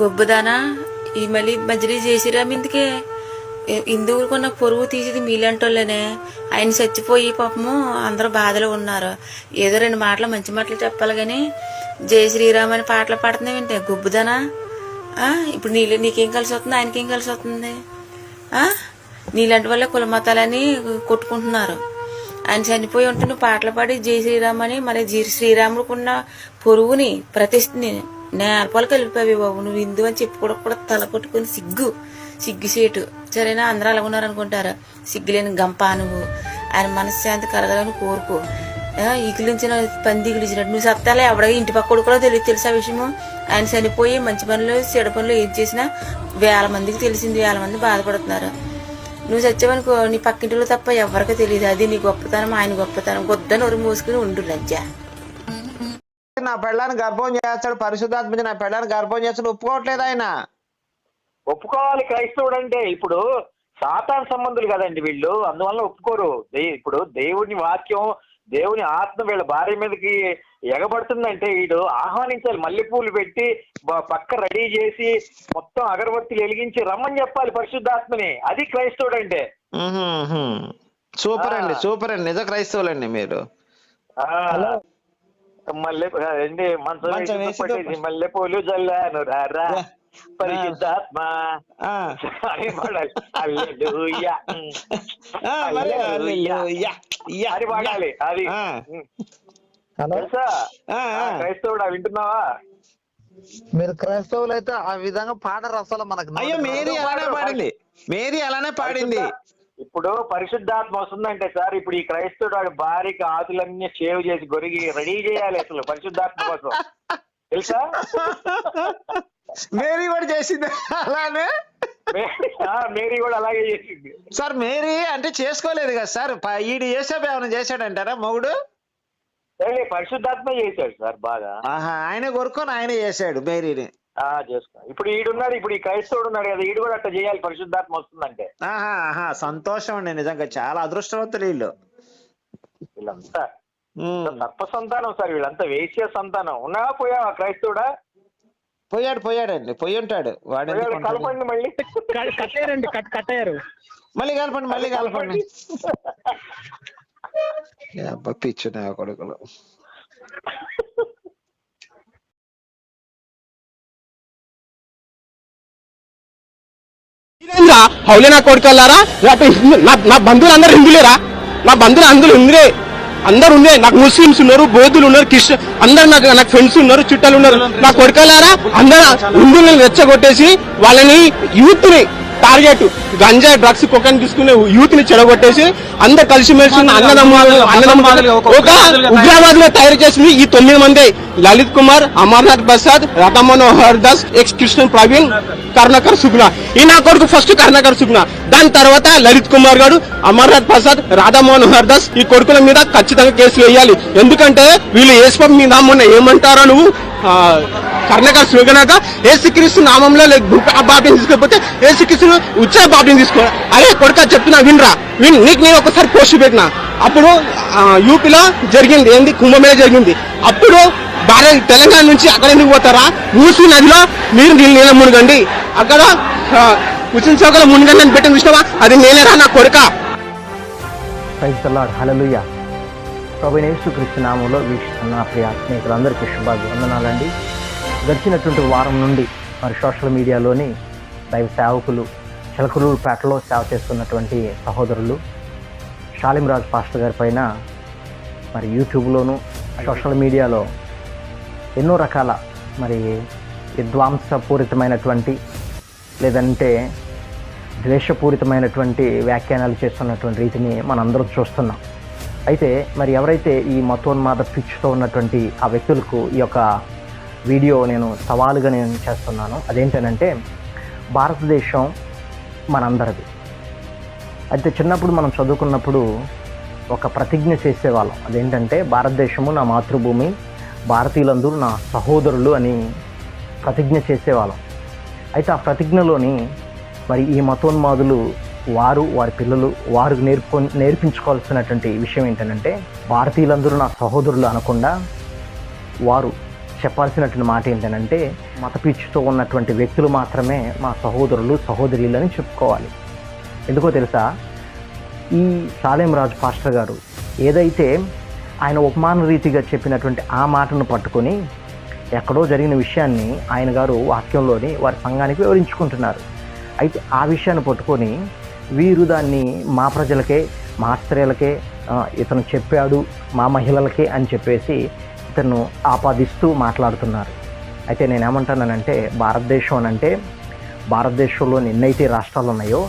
గొబ్బుదానా? ఈ మళ్ళీ మధ్యలో చేసిరా ఇందుకే ఇందుకు కొన్న పొరుగు తీసేది మీలాంటోళ్ళనే. ఆయన చచ్చిపోయి పాపము అందరూ బాధలో ఉన్నారు. ఏదో రెండు మాటలు మంచి మాటలు చెప్పాలి కానీ జై శ్రీరామ్ అని పాటలు పాడుతున్నావేంటే గొబ్బుదానా? ఆ, ఇప్పుడు నీళ్ళు నీకేం కలిసి వస్తుంది? ఆయనకేం కలిసి వస్తుంది? నీలాంటి వల్ల కుల మతాలని కొట్టుకుంటున్నారు. ఆయన చనిపోయి ఉంటే నువ్వు పాటలు పాడి జై శ్రీరామ్ అని మరి జీ శ్రీరాముడికున్న పొరుగుని ప్రతిష్ఠని నేర్పాలకు వెళ్ళిపోయావి బాబు నువ్వు హిందూ అని చెప్పుకోవడం కూడా తల కొట్టుకుని సిగ్గు. సిగ్గుసేటు సరేనా? అందరూ అలాగ ఉన్నారు అనుకుంటారు సిగ్గులేని గంప నువ్వు. ఆయన మనశ్శాంతి కలగాలని కోరుకో. ఆ, ఈకిలించిన పంది నువ్వు సత్తాలే ఎవడో ఇంటి పక్కడు కూడా తెలియదు తెలుసా విషయము? ఆయన చనిపోయి మంచి పనులు చెడు పనులు ఏం చేసినా వేల మందికి తెలిసింది వేల మంది బాధపడుతున్నారు. నువ్వు చచ్చావనుకో నీ పక్కింటిలో తప్ప ఎవరికి తెలియదు. అది నీ గొప్పతనం ఆయన గొప్పతనం. గొద్దని నొరు మూసుకుని ఉండు లజ్జ. నా పెళ్ళాన్ని గర్భం చేస్తాడు పరిశుద్ధాత్మ నా పెళ్ళాన్ని గర్భం చేస్తాడు ఒప్పుకోవట్లేదు ఆయన. ఒప్పుకోవాలి క్రైస్తవుడు అంటే ఇప్పుడు సాతాన్ సంబంధులు కదండి వీళ్ళు అందువల్ల ఒప్పుకోరు. ఇప్పుడు దేవుని వాక్యం దేవుని ఆత్మ వీళ్ళ భార్య మీదకి ఎగబడుతుందంటే వీడు ఆహ్వానించాలి మల్లెపూలు పెట్టి పక్క రెడీ చేసి మొత్తం అగరబత్తులు వెలిగించి రమ్మని చెప్పాలి పరిశుద్ధాత్మని. అది క్రైస్తవుడు అంటే. సూపర్ అండి. సూపర్ అండి. నిజ క్రైస్తవులండి మీరు. ఆ, మల్లె మంచం వేసి మల్లెపూలు జల్లాను. రారా. పరిశుద్ధాత్మ. అని పాడాలి అది. తెలుసా. క్రైస్తవుడా వింటున్నావా? మీరు క్రైస్తవులు అయితే ఆ విధంగా పాడరు అసలు మనకు అయ్యో మేరీ అలానే పాడింది. మేరీ అలానే పాడింది. ఇప్పుడు పరిశుద్ధాత్మ వస్తుందంటే సార్ ఇప్పుడు ఈ క్రైస్తవుడు వాడి భార్యకి ఆకులన్నీ షేవ్ చేసి గొరిగి రెడీ చేయాలి అసలు పరిశుద్ధాత్మ కోసం. తెలుసా? మేరీ కూడా చేసింది అలానే? మేరీ కూడా అలాగే చేసింది. సార్ మేరీ అంటే చేసుకోలేదు కదా సార్ ఈడు చేసాబు ఏమైనా చేశాడంటారా మొగుడు? పరిశుద్ధాత్మ చేశాడు సార్ బాగా. ఆహా ఆయన కొరుకొని ఆయన చేశాడు మేరీని. చేసుకో. ఇప్పుడు ఈడున్నాడు ఇప్పుడు ఈ క్రైస్తవుడు ఉన్నాడు కదా ఈడు కూడా అట్లా చేయాలి పరిశుద్ధాత్మ వస్తుందంటే. ఆహా ఆహా సంతోషం అండి నిజంగా చాలా అదృష్టవంతులు వీళ్ళు. వీళ్ళంతా. సర్ప సంతానం సార్ వీళ్ళంతా వేశ్య సంతానం. ఉన్నావా పోయావా క్రైస్తవుడా? పోయాడు పోయాడండి పోయి ఉంటాడు? వాడు? కలపండి మళ్ళీ. కట్టారండి కట్ కట్టారు మళ్ళీ కలపండి మళ్ళీ కలపండి. ఏ అబ్బా పిచ్చు నా కొడుకులు. ఇదేంద్రా హౌలే నా కొడుకల్లారా లేకపోతే నా బంధువులందరూ బంధువులు అందరు హిందువులేరా నా బంధువులు అందరూ హిందులే అందరు ఉండే నాకు ముస్లిమ్స్ ఉన్నారు బౌద్ధులు ఉన్నారు క్రిస్టియన్ అందరు నాకు నాకు ఫ్రెండ్స్ ఉన్నారు చుట్టాలు ఉన్నారు. నా కొడుకల్లారా అందరు హిందువులను రెచ్చగొట్టేసి వాళ్ళని యూత్ని టార్గెట్ గంజా డ్రగ్స్ కొకని తీసుకునే యూత్ని చెడగొట్టేసి అందరు కలిసిమెలిసి అన్నదమ్ములు అన్నదమ్ములు ఒక ఉగ్రవాదులు తయారు చేసింది ఈ తొమ్మిది మంది లలిత్ కుమార్ అమర్నాథ్ ప్రసాద్ రథ మనోహర్ దాస్ ఎక్స్ కృష్ణ ప్రవీణ్ కరుణాకర్ సుగ్న. ఈ నా కొడుకు ఫస్ట్ కరుణాకర్ సుగ్న. దాని తర్వాత లలిత్ కుమార్ గారు అమర్నాథ్ ప్రసాద్ రాధా మనోహర్ దాస్ ఈ కొడుకుల మీద ఖచ్చితంగా కేసులు వేయాలి. ఎందుకంటే వీళ్ళు ఏసుపం మీద మొన్న ఏమంటారో నువ్వు? కర్ణక కర్ణాకర్ ఏసుక్రీస్తు నామంలో బాప్యం తీసుకోకపోతే ఏసుక్రీస్తు ఉచ్చే బాప్యం తీసుకో అరే కొడుక చెప్తున్నా వినరా. విన్ నీకు నేను ఒకసారి పోస్ట్ పెట్టిన. అప్పుడు యూపీలో జరిగింది. ఏంది? కుంభమేళ జరిగింది. అప్పుడు భారత తెలంగాణ నుంచి అక్కడ ఎందుకు పోతారా? మూసీ నదిలో మీరు నీళ్ళు నీళ్ళ మునగండి. అక్కడ ఉచిన హుస్సేన్ చౌకలో మునగండి అని పెట్టిన చూసినావా? అది నేనేరా నా కొడుక. ప్రైజ్ తల్లాడు హలలుయ ప్రభు యేసుక్రీస్తు నామంలో వీక్షిస్తున్న. నా ప్రియ స్నేహితులందరికీ శుభాభివందనాలండి. గడిచినటువంటి వారం నుండి మరి సోషల్ మీడియాలోని దైవ సేవకులు చిలకలూరుపేటలో సేవ చేస్తున్నటువంటి సహోదరులు షాలింరాజ్ పాస్టర్ గారి పైన మరి యూట్యూబ్లోను సోషల్ మీడియాలో ఎన్నో రకాల మరి విద్వాంసపూరితమైనటువంటి లేదంటే ద్వేషపూరితమైనటువంటి వ్యాఖ్యానాలు చేస్తున్నటువంటి రీతిని మనందరూ చూస్తున్నాం. అయితే మరి ఎవరైతే ఈ మతోన్మాద పిచ్చుతో ఉన్నటువంటి ఆ వ్యక్తులకు ఈ యొక్క వీడియో నేను సవాలుగా నేను చేస్తున్నాను. అదేంటనంటే భారతదేశం మనందరిది. అయితే చిన్నప్పుడు మనం చదువుకున్నప్పుడు ఒక ప్రతిజ్ఞ చేసేవాళ్ళం. అదేంటంటే భారతదేశము నా మాతృభూమి భారతీయులందరూ నా సహోదరులు అని ప్రతిజ్ఞ చేసేవాళ్ళం. అయితే ఆ ప్రతిజ్ఞలోని మరి ఈ మతోన్మాదులు వారు వారి పిల్లలు వారు నేర్పు నేర్పించుకోవాల్సినటువంటి విషయం ఏంటంటే భారతీయులందరూ నా సహోదరులు అనకుండా వారు చెప్పాల్సినటువంటి మాట ఏంటంటే మతపీచుతో ఉన్నటువంటి వ్యక్తులు మాత్రమే మా సహోదరులు సహోదరులని చెప్పుకోవాలి. ఎందుకో తెలుసా? ఈ సాలేం రాజు పాస్టర్ గారు ఏదైతే ఆయన ఉపమాన రీతిగా చెప్పినటువంటి ఆ మాటను పట్టుకొని ఎక్కడో జరిగిన విషయాన్ని ఆయన గారు వాక్యంలోని వారి సంఘానికి వివరించుకుంటున్నారు. అయితే ఆ విషయాన్ని పట్టుకొని వీరు దాన్ని మా ప్రజలకే మా స్త్రీలకే ఇతను చెప్పాడు మా మహిళలకే అని చెప్పేసి ఇతను ఆపాదిస్తూ మాట్లాడుతున్నారు. అయితే నేను భారతదేశం అని అంటే భారతదేశంలో ఎన్నైతే రాష్ట్రాలు ఉన్నాయో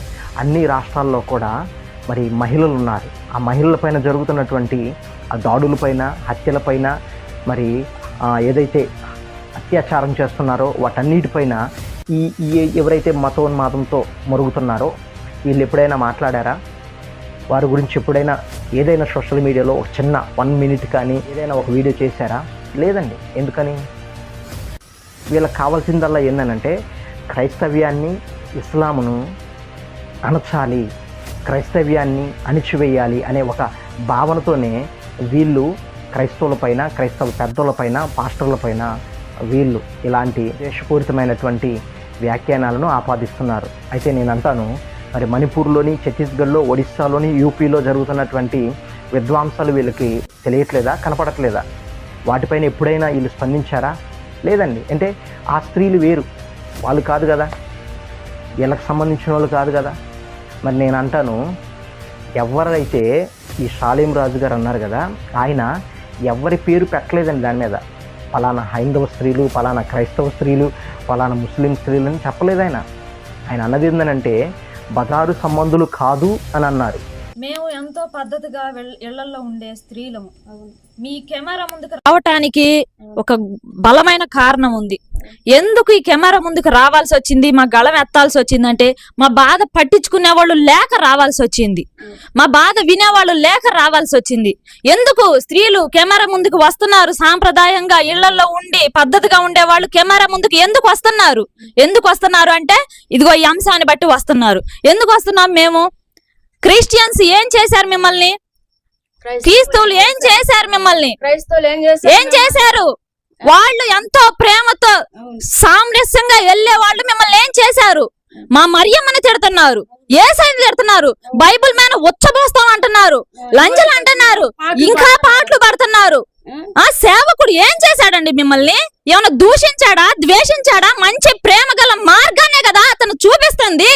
అన్ని రాష్ట్రాల్లో కూడా మరి మహిళలు ఉన్నారు. ఆ మహిళలపైన జరుగుతున్నటువంటి ఆ దాడులపైన హత్యలపైన మరి ఏదైతే అత్యాచారం చేస్తున్నారో వాటన్నిటిపైన ఈ ఈ ఎవరైతే మతోన్మాదంతో మరుగుతున్నారో వీళ్ళు ఎప్పుడైనా మాట్లాడారా? వారి గురించి ఎప్పుడైనా ఏదైనా సోషల్ మీడియాలో ఒక చిన్న వన్ మినిట్ కానీ ఏదైనా ఒక వీడియో చేశారా? లేదండి. ఎందుకని? వీళ్ళకి కావాల్సిందల్లా ఏంటంటే క్రైస్తవ్యాన్ని ఇస్లామును అణచాలి క్రైస్తవ్యాన్ని అణిచివేయాలి అనే ఒక భావనతోనే వీళ్ళు క్రైస్తవులపైన క్రైస్తవ పెద్దలపైన పాస్టర్లపైన వీళ్ళు ఇలాంటి దేశపూరితమైనటువంటి వ్యాఖ్యానాలను ఆపాదిస్తున్నారు. అయితే నేను అంటాను మరి మణిపూర్లోని ఛత్తీస్గఢ్లో ఒడిస్సాలోని యూపీలో జరుగుతున్నటువంటి విద్వాంసాలు వీళ్ళకి తెలియట్లేదా కనపడట్లేదా? వాటిపైన ఎప్పుడైనా వీళ్ళు స్పందించారా? లేదండి. అంటే ఆ స్త్రీలు వేరు. వాళ్ళు కాదు కదా. వీళ్ళకి సంబంధించిన వాళ్ళు కాదు కదా. మరి నేను అంటాను ఎవరైతే ఈ షాలిం రాజు గారు అన్నారు కదా ఆయన ఎవరి పేరు పెట్టలేదండి దాని మీద. పలానా హైందవ స్త్రీలు పలానా క్రైస్తవ స్త్రీలు పలానా ముస్లిం స్త్రీలు అని చెప్పలేదు ఆయన. ఆయన అన్నది ఏంటంటే బజారు సంబంధులు కాదు అని అన్నారు. మేము ఎంతో పద్ధతిగా ఇళ్ళలో ఉండే స్త్రీలము. మీ కెమెరా ముందుకు రావటానికి ఒక బలమైన కారణం ఉంది. ఎందుకు ఈ కెమెరా ముందుకు రావాల్సి వచ్చింది? మా గళం ఎత్తాల్సి వచ్చిందంటే మా బాధ పట్టించుకునే వాళ్ళు లేక రావాల్సి వచ్చింది. మా బాధ వినేవాళ్ళు లేక రావాల్సి వచ్చింది. ఎందుకు స్త్రీలు కెమెరా ముందుకు వస్తున్నారు? సాంప్రదాయంగా ఇళ్ళలో ఉండి పద్ధతిగా ఉండే వాళ్ళు కెమెరా ముందుకు ఎందుకు వస్తున్నారు? ఎందుకు వస్తున్నారు అంటే ఇదిగో ఈ అంశాన్ని బట్టి వస్తున్నారు. ఎందుకు వస్తున్నాం మేము? క్రిస్టియన్స్ ఏం చేశారు మిమ్మల్ని? క్రీస్తువులు ఏం చేశారు? మిమ్మల్ని? ఏం చేశారు? వాళ్ళు ఎంతో ప్రేమతో సామరస్యంగా వెళ్ళే వాళ్ళు మిమ్మల్ని ఏం చేశారు? మా మరియమ్మని తిడుతున్నారు ఏ సైన్ తిడుతున్నారు బైబిల్ మీద ఉచ్చబోస్తాం అంటున్నారు లంజలు అంటున్నారు ఇంకా పాటలు పడుతున్నారు. ఆ సేవకుడు ఏం చేశాడండి మిమ్మల్ని? ఏమైనా దూషించాడా? ద్వేషించాడా? మంచి ప్రేమ గల మార్గానే కదా అతను చూపిస్తుంది.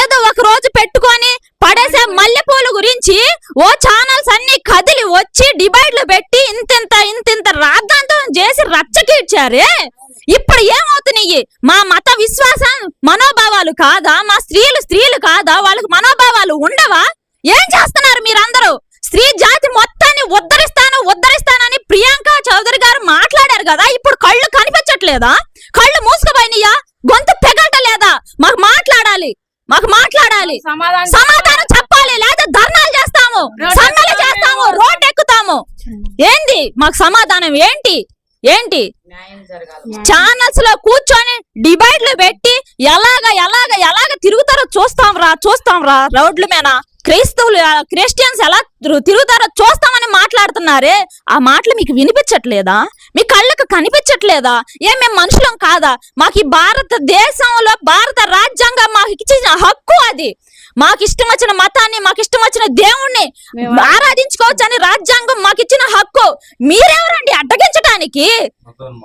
ఏదో ఒక రోజు పెట్టుకొని పడేసే మల్లెపూల గురించి ఓ ఛానల్స్ అన్ని కదిలి వచ్చి డిబైడ్లు పెట్టి ఇంతింత ఇంతింత రాద్ధాంతం చేసి రచ్చకీడ్చారే ఇప్పుడు ఏమవుతున్నాయి? మా మత విశ్వాసం మనోభావాలు కాదా? మా స్త్రీలు స్త్రీలు కాదా? వాళ్ళకి మనోభావాలు ఉండవా? ఏం చేస్తున్నారు మీరందరూ? స్త్రీ జాతి మొత్తం ఉద్ధరిస్తాను ఉద్ధరిస్తానని ప్రియాంక చౌదరి గారు మాట్లాడారు కదా ఇప్పుడు కళ్ళు కనిపించట్లేదా? కళ్ళు మూసుకుపోయినాయా గొంతు పెగలటలేదా? మాకు మాట్లాడాలి మాకు మాట్లాడాలి. సమాధానం సమాధానం చెప్పాలి. లేదా ధర్నాలు చేస్తాము సమ్మెలు చేస్తాము రోడ్ ఎక్కుతాము. ఏంది? మాకు సమాధానం ఏంటి? ఏంటి? ఛానల్స్లో కూర్చొని డిబైడ్లు పెట్టి ఎలాగ ఎలాగ ఎలాగ తిరుగుతారో చూస్తాం రా చూస్తాం రా రోడ్ల మీద. క్రైస్తవులు క్రిస్టియన్స్ ఎలా తిరు- తిరుగుతారో చూస్తామని మాట్లాడుతున్నారే ఆ మాటలు మీకు వినిపించట్లేదా? మీ కళ్ళకు కనిపించట్లేదా? ఏ మేము మనుషులం కాదా? మాకు ఈ భారతదేశంలో భారత రాజ్యాంగం మాకు ఇచ్చిన హక్కు అది. మాకు ఇష్టం వచ్చిన మతాన్ని మాకు ఇష్టం వచ్చిన దేవుణ్ణి ఆరాధించుకోవచ్చు అని రాజ్యాంగం మాకు ఇచ్చిన హక్కు. మీరెవరండి అడ్డగించడానికి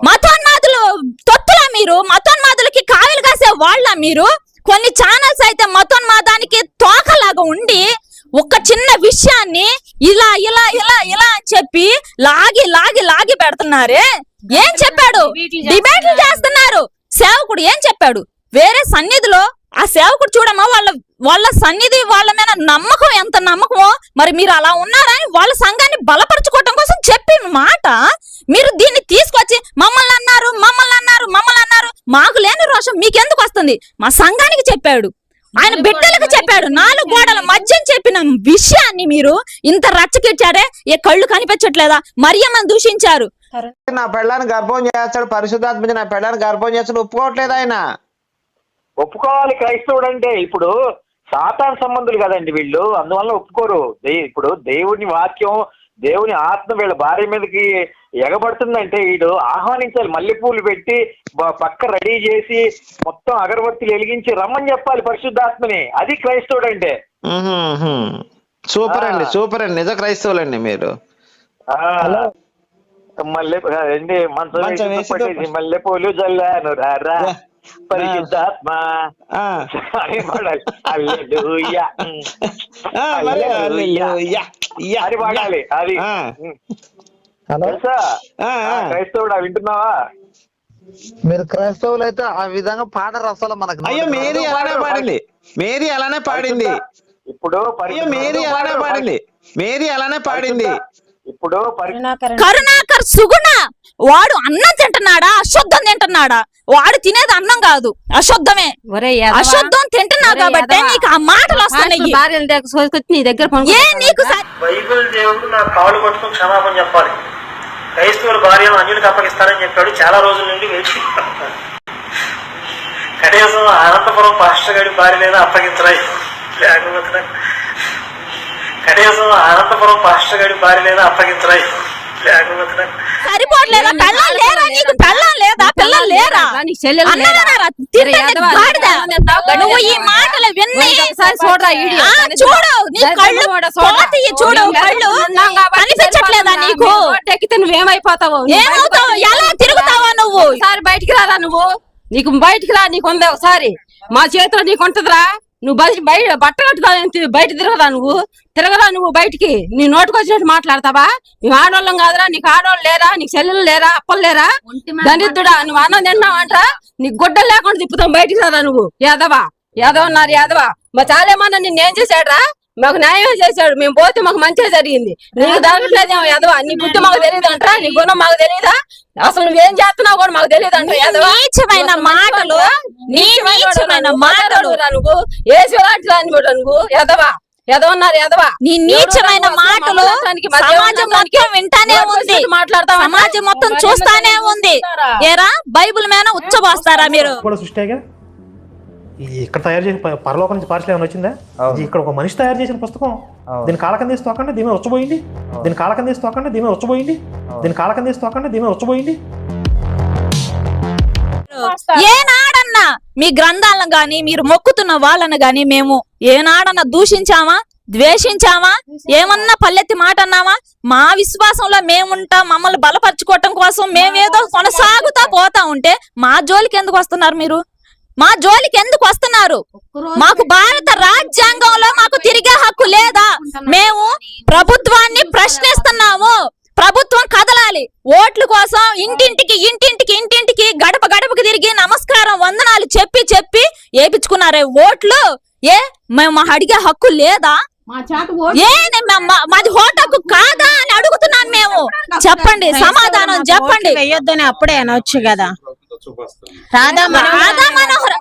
మతోన్మాదులు. తొత్తులా మీరు? మతోన్మాదులకి కావిలు కాసే వాళ్ళ మీరు? కొన్ని ఛానల్స్ అయితే మతోన్మాదానికి తోకలాగా ఉండి ఒక చిన్న విషయాన్ని ఇలా ఇలా ఇలా ఇలా అని చెప్పి లాగి లాగి లాగి పెడుతున్నారే. ఏం చెప్పాడు? డిబేట్లు చేస్తున్నారు. సేవకుడు ఏం చెప్పాడు? వేరే సన్నిధిలో ఆ సేవకుడు చూడమ్మా వాళ్ళ వాళ్ళ సన్నిధి వాళ్ళ మీద నమ్మకం ఎంత నమ్మకమో మరి మీరు అలా ఉన్నారని వాళ్ళ సంఘాన్ని బలపరచుకోవటం కోసం చెప్పిన మాట. మీరు దీన్ని తీసుకొచ్చి మమ్మల్ని అన్నారు మమ్మల్ని అన్నారు మమ్మల్ని అన్నారు మాకు లేని రోషం మీకెందుకు వస్తుంది? మా సంఘానికి చెప్పాడు. ఆయన బిడ్డలకు చెప్పాడు. నాలుగు గోడల మధ్య చెప్పిన విషయాన్ని మీరు ఇంత రచ్చకిచ్చారే ఏ కళ్ళు కనిపించట్లేదా? మరియమ్మని దూషించారు. నా పెళ్ళాన్ని గర్భం చేస్తాడు పరిశుద్ధాత్మ నా పెళ్ళాన్ని గర్భం చేస్తాడు ఒప్పుకోవట్లేదు ఆయన. ఒప్పుకోవాలి క్రైస్తవుడు అంటే ఇప్పుడు సాతాన్ సంబంధులు కదండి వీళ్ళు. అందువల్ల ఒప్పుకోరు. దే- ఇప్పుడు దేవుని వాక్యం దేవుని ఆత్మ వీళ్ళ భార్య మీదకి ఎగబడుతుందంటే వీడు ఆహ్వానించాలి. మల్లెపూలు పెట్టి పక్క రెడీ చేసి మొత్తం అగరబత్తులు వెలిగించి రమ్మని చెప్పాలి పరిశుద్ధాత్మని. అది క్రైస్తవుడు అంటే. సూపర్ అండి సూపర్ అండి. నిజ క్రైస్తవులండి మీరు. ఆ, మల్లె మంచం మల్లెపూలు జల్లాను. రారా రా. పరిశుద్ధాత్మ పాడాలి అది పాడాలి. హలో. క్రైస్తవుడా వింటున్నావా మీరు క్రైస్తవులు అయితే ఆ విధంగా పాడరు అసలు మనకు అయ్యో మేరీ అలానే పాడింది మేరీ అలానే పాడింది ఇప్పుడు అయ్యో మేరీ అలానే పాడింది మేరీ అలానే పాడింది ఇప్పుడు పరి- కరుణాకర్ సుగుణ. వాడు అన్నం తింటున్నాడా? అశుద్ధం తింటున్నాడా? వాడు తినేది అన్నం కాదు అశుద్ధమే. అశుద్ధం తింటున్నావు కాబట్టి నీకు ఆ మాటలు వస్తున్నాయి. దగ్గర నీ దగ్గర ఏ నీకు స- బైబిల్ దేవుడు నా కాళ్ళు పట్టుకుని క్షమాపణ చెప్పాలి. క్రైస్తవుల భార్యను అన్యులకు అప్పగిస్తానని చెప్పాడు. చాలా రోజుల నుండి వేచి కనీసం అనంతపురం పాస్టర్ గారి భార్య లేదా అప్పగించరా లేకపోతే కనీసం అనంతపురం పాస్టర్ గారి భార్య లేదా అప్పగించరా లేకపోతే పెళ్ళం లేరా నీకు? పెళ్ళం లేదా? పిల్లలు లేరా? నువ్వు ఈ మాటలు విన్ని ఒకసారి చూడరా చూడు నీ కళ్ళు చూడు కనిపించట్లేదా? నీకు? ఎక్కితే నువ్వేమైపోతావు? ఏమవుతావు? ఎలా తిరుగుతావా నువ్వు? ఒకసారి బయటికి రారా నువ్వు? నీకు బయటికి రా నీకు ఉంది ఒకసారి. మా చేతిలో నీకు ఉంటదిరా నువ్వు బయట బయట బట్ట కట్టుదా బయట తిరగదా నువ్వు? తిరగదా నువ్వు బయటికి? నీ నోటుకు వచ్చినట్టు మాట్లాడతావా? నువ్వు ఆడవాళ్ళం కాదురా నీకు ఆడవాళ్ళు లేరా నీకు చెల్లెలు లేరా అప్పలు లేరా? దరిద్రుడా నువ్వు అన్నం తిన్నావంటరా? నీకు గుడ్డలు లేకుండా తిప్పుతాం బయటికి రాదా నువ్వు? యాదవా? యాదవ్ అన్నారు యాదవా? మా చాలేమన్నా నిన్ను ఏం చేశాడురా? మాకు న్యాయమే చేశాడు. మేము పోతే మాకు మంచిగా జరిగింది. నీకు జరగట్లేదేమో యాదవా? నీ బుద్ధి మాకు తెలియదు అంటారా నీ గుణం మాకు తెలియదా అసలు నువ్వేం చేస్తున్నావు కూడా మాకు తెలియదు అంట యాదవా? నీచమైన మాటలు నీ నీచమైన మాటలు. నువ్వు? ఏసు లాంటి దాన్ని కూడా నువ్వు? ఎదవా ఎదవన్నారు ఎదవా నీ నీచమైన మాటలు సమాజం మొత్తం వింటానే ఉంది. మాట్లాడతావా? సమాజం మొత్తం చూస్తానే ఉంది. ఏరా? బైబిల్ మీద ఉచ్చబోస్తారా మీరు? ఇక్కడ తయారు చేసిన పరలోకం నుంచి పార్సల్ ఏమైనా వచ్చిందా? ఇక్కడ ఒక మనిషి తయారు చేసిన పుస్తకం. దీని కాలకం తీసి తోకండి దీని మీద వచ్చబోయింది దీని కాలకం తీసి తోకండి దీని మీద వచ్చబోయింది దీని కాలకం తీసి తోకండి దీని మీద వచ్చబోయింది ఏనాడన్నా మీ గ్రంథాలను గాని మీరు మొక్కుతున్న వాళ్ళని గాని మేము ఏనాడన్నా దూషించామా? ద్వేషించామా? ఏమన్నా పల్లెత్తి మాట అన్నామా? మా విశ్వాసంలో మేముంటాం మమ్మల్ని బలపరచుకోవటం కోసం మేమేదో కొనసాగుతా పోతా ఉంటే మా జోలికి ఎందుకు వస్తున్నారు మీరు? మా జోలికి ఎందుకు వస్తున్నారు? మాకు భారత రాజ్యాంగంలో మాకు తిరిగే హక్కు లేదా? మేము ప్రభుత్వాన్ని ప్రశ్నిస్తున్నాము. ప్రభుత్వం కదలాలి. ఓట్ల కోసం ఇంటింటికి ఇంటింటికి ఇంటింటికి గడప గడపకి తిరిగి నమస్కారం వందనాలు చెప్పి చెప్పి ఏపించుకున్నారే ఓట్లు? ఏ? మేము అడిగే హక్కు లేదా? మాది ఓటు హక్కు కాదా అని అడుగుతున్నాను మేము. చెప్పండి సమాధానం చెప్పండి. వెయ్యొద్దని అప్పుడే అనొచ్చు కదా. రాధా రాధా మనోహర్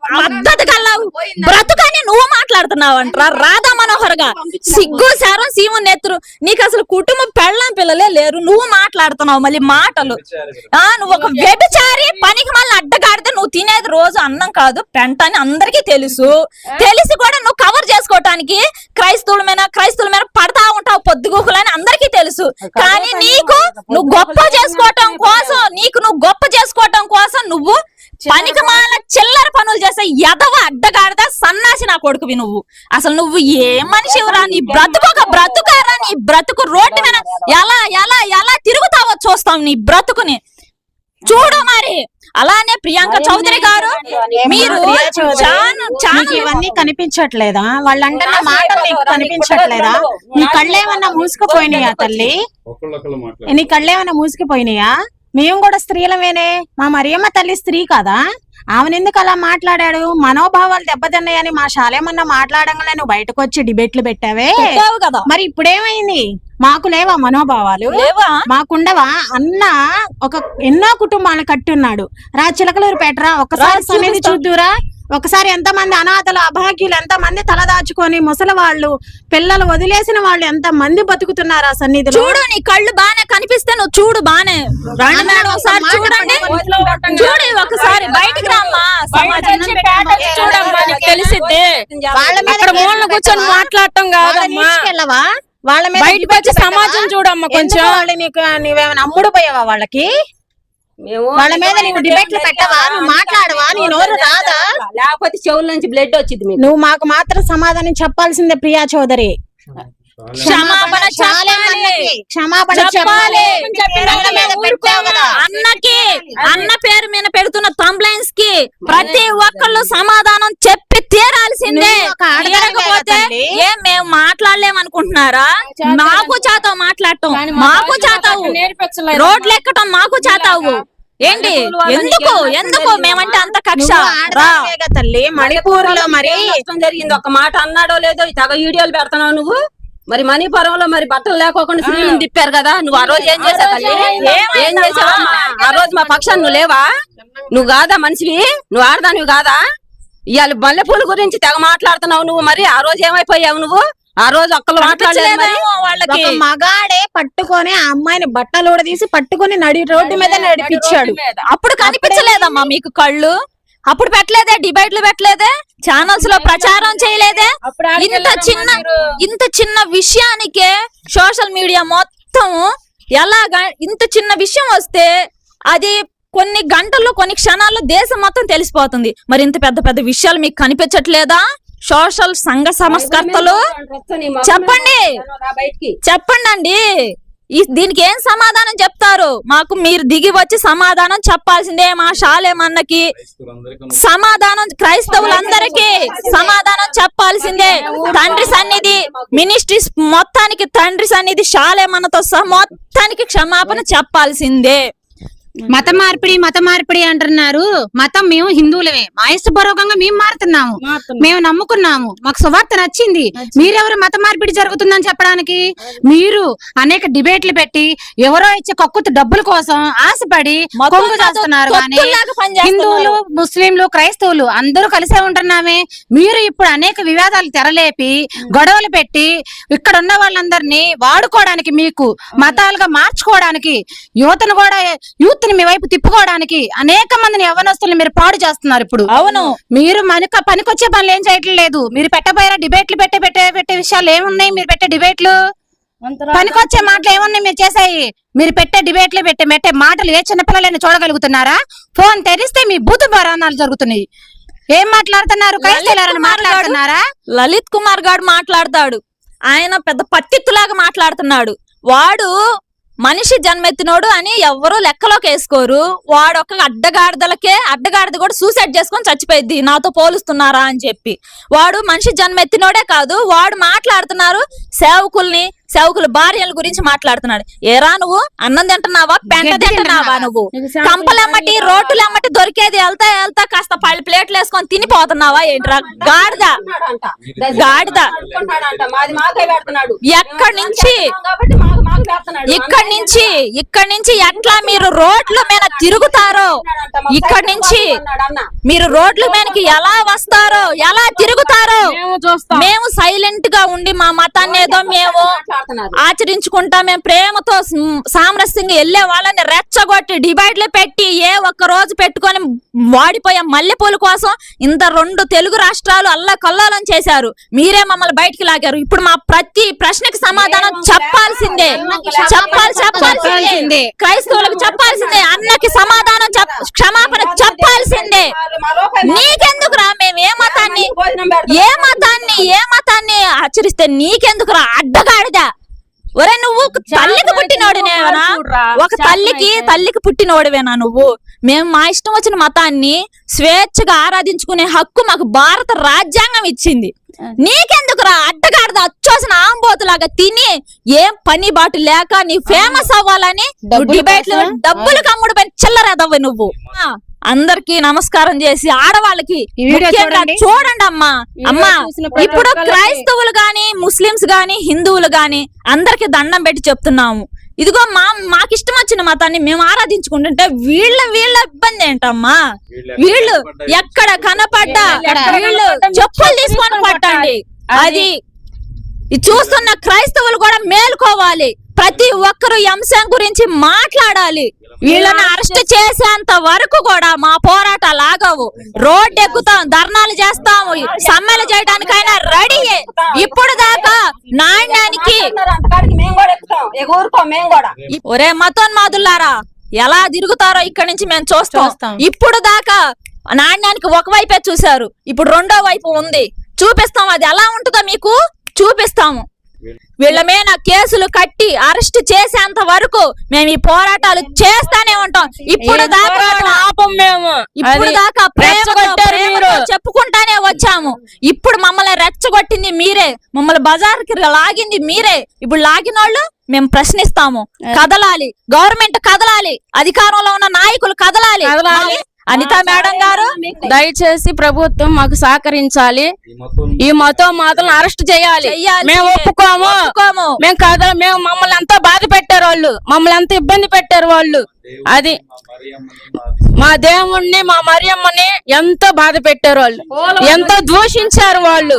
బ్రతుకని నువ్వు మాట్లాడుతున్నావు అంటారా రాధా మనోహర్గా సిగ్గు శారం సీము నెత్తురు నీకు అసలు కుటుంబ పెళ్ళం పిల్లలే లేరు. నువ్వు మాట్లాడుతున్నావు మళ్ళీ మాటలు. ఆ నువ్వు ఒక వ్యభిచారి పనికి మళ్ళీ అడ్డగాడితే నువ్వు తినేది రోజు అన్నం కాదు పెంట అని అందరికీ తెలుసు. తెలిసి కూడా నువ్వు కవర్ చేసుకోవటానికి క్రైస్తవుల మీద క్రైస్తవుల మీద పడతా ఉంటావు పొద్దుగూకులని అందరికీ తెలుసు. కానీ నీకు నువ్వు గొప్ప చేసుకోవటం కోసం నీకు నువ్వు గొప్ప చేసుకోవటం కోసం నువ్వు పనికి మాల చిల్లర పనులు చేసే ఎదవ అడ్డగాడిద సన్నాసి నా కొడుకువి నువ్వు. అసలు నువ్వు ఏ మనిషివురా? నీ బ్రతుకు ఒక బ్రతుకారా? నీ బ్రతుకు రోడ్డు మీద ఎలా ఎలా ఎలా తిరుగుతావో చూస్తాం నీ బ్రతుకుని. చూడు మరి. అలానే ప్రియాంక చౌదరి గారు మీరు ఇవన్నీ కనిపించట్లేదా? వాళ్ళంటున్న మాటలు నీకు కనిపించట్లేదా? నీ కళ్ళేమన్నా మూసుకుపోయినాయా తల్లి? నీ కళ్ళేమన్నా మూసుకుపోయినాయా? మేము కూడా స్త్రీలమేనే. మా మరియమ్మ తల్లి స్త్రీ కదా? ఆమెను ఎందుకు అలా మాట్లాడాడు? మనోభావాలు దెబ్బతిన్నాయని మా శాలేమన్నా మాట్లాడంగానే నువ్వు బయటకు వచ్చి డిబేట్లు పెట్టావే? కదా. మరి ఇప్పుడేమైంది? మాకు లేవా మనోభావాలు? లేవా? మాకుండవా? అన్న ఒక ఎన్నో కుటుంబాలను కట్టున్నాడు. రా చిలకలూరు పెట్టరా ఒకసారి. చూద్దురా ఒకసారి ఎంత మంది అనాథలు అభాగ్యులు ఎంత మంది తలదాచుకొని ముసలి వాళ్ళు పిల్లలు వదిలేసిన వాళ్ళు ఎంత మంది బతుకుతున్నారు ఆ సన్నిధిలో? చూడు నీ కళ్ళు బానే కనిపిస్తే నువ్వు చూడు బానే. ఒకసారి చూడండి. చూడు ఒకసారి బయటికి రామ్మా. సమాజం చూడమ్మా నీకు తెలిసిద్ది. వాళ్ళ మీద అక్కడ మూలన కూర్చొని మాట్లాడటం వాళ్ళని కాదమ్మా. వాళ్ళ మీద బయటకు వచ్చి సమాజం? చూడమ్మా కొంచెం. నీకు నువ్వేమైనా అమ్ముడు పోయావా వాళ్ళకి? వాళ్ళ మీద నువ్వు డిబేట్లు పెట్టవా? నువ్వు మాట్లాడవా? నీ నోరు రాదా? లేకపోతే చెవుల నుంచి బ్లడ్ వచ్చింది మీకు. నువ్వు మాకు మాత్రం సమాధానం చెప్పాల్సిందే ప్రియా చౌదరి. క్షమాపణ. అన్నకి. క్షమాపణ చెప్పాలి. చెప్పాలి. అన్న మీద పెట్టావు కదా. అన్నకి అన్న పేరు మీద పెడుతున్న కంప్లైంట్స్కి ప్రతి ఒక్కళ్ళు సమాధానం చెప్పి తీరాల్సిందే. తీరకపోతే. ఏం మేము మాట్లాడలేమనుకుంటున్నారా? మాకు చేతావు మాట్లాడటం. మాకు చేతావు. రోడ్లు ఎక్కటం మాకు చేతావు. ఏంటి? ఎందుకు? ఎందుకు? మేమంటే అంత కక్ష. తల్లి. మణిపూర్లో మరి జరిగింది? ఒక మాట అన్నాడో లేదో తెగ వీడియోలు పెడుతున్నావు నువ్వు? మరి మణిపురంలో మరి బట్టలు లేకోకుండా స్త్రీలను తిప్పారు కదా? నువ్వు ఆ రోజు ఏం చేసావు తల్లి? ఏం చేసావమ్మా ఆ రోజు మా పక్షాన్ని నువ్వు లేవా? నువ్వు కాదా మనిషివి? నువ్వు ఆడదానివి కాదా? ఇవాళ మల్లెపూల గురించి తెగ మాట్లాడుతున్నావు నువ్వు మరి? ఆ రోజు ఏమైపోయావు నువ్వు? ఆ రోజు కనిపించలేదేమో వాళ్ళకి. మగాడే పట్టుకొని ఆ అమ్మాయిని బట్టలు కూడా తీసి పట్టుకొని నడి రోడ్డు మీద నడిపించాడు. అప్పుడు కనిపించలేదమ్మా మీకు కళ్ళు? అప్పుడు పెట్టలేదే డిబేట్లు పెట్టలేదే ఛానల్స్లో ప్రచారం చేయలేదే? ఇంత చిన్న ఇంత చిన్న విషయానికే సోషల్ మీడియా మొత్తం ఎలాగా ఇంత చిన్న విషయం వస్తే అది కొన్ని గంటల్లో కొన్ని క్షణాల్లో దేశం మొత్తం తెలిసిపోతుంది. మరి ఇంత పెద్ద పెద్ద విషయాలు మీకు కనిపించట్లేదా? సోషల్ సంఘ సంస్కర్తలు చెప్పండి. చెప్పండి అండి దీనికి ఏం సమాధానం చెప్తారు? మాకు మీరు దిగి వచ్చి సమాధానం చెప్పాల్సిందే మా షాలేమన్నకి సమాధానం క్రైస్తవులందరికీ సమాధానం చెప్పాల్సిందే. తండ్రి సన్నిధి మినిస్ట్రీస్ మొత్తానికి తండ్రి సన్నిధి షాలేమన్నతో సహా మొత్తానికి క్షమాపణ చెప్పాల్సిందే. మత మార్పిడి మత మార్పిడి అంటున్నారు. మతం మేము హిందువులమే. మా ఇష్టపూర్వకంగా మేము మారుతున్నాము. మేము నమ్ముకున్నాము. మాకు సువార్త నచ్చింది. మీరెవరు మత మార్పిడి జరుగుతుందని చెప్పడానికి? మీరు అనేక డిబేట్లు పెట్టి ఎవరో ఇచ్చే కక్కుతు డబ్బుల కోసం ఆశపడి కొంగు చేస్తున్నారు. కానీ. హిందువులు ముస్లింలు క్రైస్తవులు అందరూ కలిసే ఉంటున్నామే. మీరు ఇప్పుడు అనేక వివాదాలు తెరలేపి గొడవలు పెట్టి ఇక్కడ ఉన్న వాళ్ళందరినీ వాడుకోవడానికి మీకు మతాలుగా మార్చుకోవడానికి యువతను కూడా యూత్ ని మీ వైపు తిప్పుకోవడానికి అనేక మందిని యవనస్తుల్ని మీరు పాడు చేస్తున్నారు ఇప్పుడు. అవును. మీరు మనక పనికొచ్చే పనులు ఏం చేయట్లేదు మీరు పెట్టబోయే డిబేట్లు పెట్టే పెట్టే పెట్టే విషయాలు ఏమున్నాయి? మీరు పెట్టే డిబేట్లు? పనికొచ్చే మాటలు ఏమున్నాయి మీరు చేసాయి మీరు పెట్టే డిబేట్లు పెట్టే పెట్టే మాటలు ఏ చిన్నపిల్లలైనా చూడగలుగుతున్నారా? ఫోన్ తెరిస్తే మీ బూతు బరానాలు జరుగుతున్నాయి. ఏం మాట్లాడుతున్నారు? మాట్లాడుతున్నారా? లలిత్ కుమార్ గారు మాట్లాడతాడు. ఆయన పెద్ద పత్తిత్తులాగా మాట్లాడుతున్నాడు. వాడు మనిషి జన్మెత్తినోడు అని ఎవ్వరూ లెక్కలోకి వేసుకోరు. వాడు ఒక అడ్డగాడిదలకే అడ్డగాడిద కూడా సూసైడ్ చేసుకొని చచ్చిపోయింది నాతో పోలుస్తున్నారా అని చెప్పి. వాడు మనిషి జన్మెత్తినోడే కాదు. వాడు మాట్లాడుతున్నారు సేవకుల్ని సేవకుల భార్యల గురించి మాట్లాడుతున్నాడు. ఏరా నువ్వు? అన్నం తింటున్నావా? పెంట తింటున్నావా? నువ్వు? కంపలెమ్మటి రోడ్లెమ్మటి దొరికేది వెళ్తా వెళ్తా కాస్త పళ్ళు ప్లేట్లు వేసుకొని తినిపోతున్నావా ఏంట్రా? గాడిద. గాడిద. ఎక్కడి నుంచి? ఇక్కడి నుంచి? ఇక్కడి నుంచి ఎట్లా మీరు రోడ్ల మీద తిరుగుతారో? ఇక్కడి నుంచి? మీరు రోడ్ల మీదకి ఎలా వస్తారో? ఎలా తిరుగుతారో? మేము సైలెంట్గా ఉండి మా మతాన్ని ఏదో మేము ఆచరించుకుంటా మేము ప్రేమతో సామరస్యంగా వెళ్ళే వాళ్ళని రెచ్చగొట్టి డిబైడ్లు పెట్టి ఏ ఒక్క రోజు పెట్టుకొని వాడిపోయే మల్లెపూల కోసం ఇంత రెండు తెలుగు రాష్ట్రాలు అల్లా కల్లోలం చేశారు. మీరే మమ్మల్ని బయటికి లాగారు. ఇప్పుడు మా ప్రతి ప్రశ్నకి సమాధానం చెప్పాల్సిందే. చెప్పాలి చెప్పాల్సిందే. క్రైస్తవులకు చెప్పాల్సిందే. అన్నకి సమాధానం క్షమాపణ చెప్పాల్సిందే. నీకెందుకురా మేము ఏ మతాన్ని ఏ మతాన్ని ఏ మతాన్ని ఆచరిస్తే నీకెందుకురా అడ్డగాడిదా? ఒరే నువ్వు తల్లికి పుట్టినోడినేవనా ఒక తల్లికి తల్లికి పుట్టినోడివేనా నువ్వు? మేము మా ఇష్టం వచ్చిన మతాన్ని స్వేచ్ఛగా ఆరాధించుకునే హక్కు మాకు భారత రాజ్యాంగం ఇచ్చింది. నీకెందుకురా? అడ్డగాడిద అచ్చోసిన ఆంబోతులాగా తిని ఏం పని బాటు లేక నీ ఫేమస్ అవ్వాలని డబ్బుల డిబేట్లు కోసం? డబ్బులు కమ్ముడు పని చిల్లరేదవ్వ నువ్వు. అందరికి నమస్కారం చేసి ఆడవాళ్ళకి ఈ వీడియో ముఖ్యంగా చూడండి. చూడండి అమ్మా. అమ్మా ఇప్పుడు క్రైస్తవులు గాని ముస్లిమ్స్ గాని హిందువులు గాని అందరికి దండం పెట్టి చెప్తున్నాము. ఇదిగో మా మాకు ఇష్టం వచ్చిన మతాన్ని మేము ఆరాధించుకుంటుంటే వీళ్ళ వీళ్ళ ఇబ్బంది ఏంటమ్మా? వీళ్ళు ఎక్కడ కనపడ్డా? వీళ్ళు చెప్పులు తీసుకొని పట్టండి. అది ఇది చూస్తున్న క్రైస్తవులు కూడా మేలుకోవాలి. ప్రతి ఒక్కరు ఈ అంశం గురించి మాట్లాడాలి. వీళ్ళని అరెస్ట్ చేసేంత వరకు కూడా మా పోరాటాలు ఆగవు రోడ్ ఎక్కుతాం ధర్నాలు చేస్తాము సమ్మెలు చేయడానికైనా రెడీ. ఇప్పుడు దాకా నాణ్యానికి ఒరే మతోన్మాదులారా ఎలా తిరుగుతారో ఇక్కడ నుంచి మేము చూస్తాం. ఇప్పుడు దాకా నాణ్యానికి ఒకవైపే చూశారు. ఇప్పుడు రెండో వైపు ఉంది. చూపిస్తాం అది ఎలా ఉంటుందో మీకు చూపిస్తాము. వీళ్ళ మీద కేసులు కట్టి అరెస్ట్ చేసేంత వరకు మేము ఈ పోరాటాలు చేస్తానే ఉంటాం. ఇప్పుడు దాకా ఆపం మేము. ఇప్పుడు దాకా. చెప్పుకుంటానే వచ్చాము. ఇప్పుడు మమ్మల్ని రెచ్చగొట్టింది మీరే. మమ్మల్ని బజార్కి లాగింది మీరే. ఇప్పుడు లాగిన వాళ్ళు మేము ప్రశ్నిస్తాము. కదలాలి. గవర్నమెంట్ కదలాలి. అధికారంలో ఉన్న నాయకులు కదలాలి. అనితా మేడం గారు దయచేసి ప్రభుత్వం మాకు సహకరించాలి. ఈ మతో మాతలను అరెస్ట్ చేయాలి. మేము ఒప్పుకోము. మేము కాదు మేము మమ్మల్ని ఎంతో బాధ పెట్టారు వాళ్ళు. మమ్మల్ని ఎంత ఇబ్బంది పెట్టారు వాళ్ళు. అది మా దేవుణ్ణి మా మరియమ్మని ఎంతో బాధ పెట్టారు వాళ్ళు. ఎంతో దూషించారు వాళ్ళు.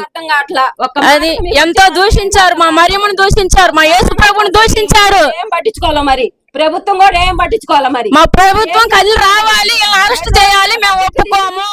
అది ఎంతో దూషించారు. మా మరియమ్మని దూషించారు. మా యేసు ప్రభుని దూషించారు. ఏం పట్టించుకోవాలా మరి? ప్రభుత్వం కూడా ఏం పట్టించుకోవాలా మరి? మా ప్రభుత్వం కదిలి రావాలి అరెస్ట్ చేయాలి మేము ఒప్పుకోము.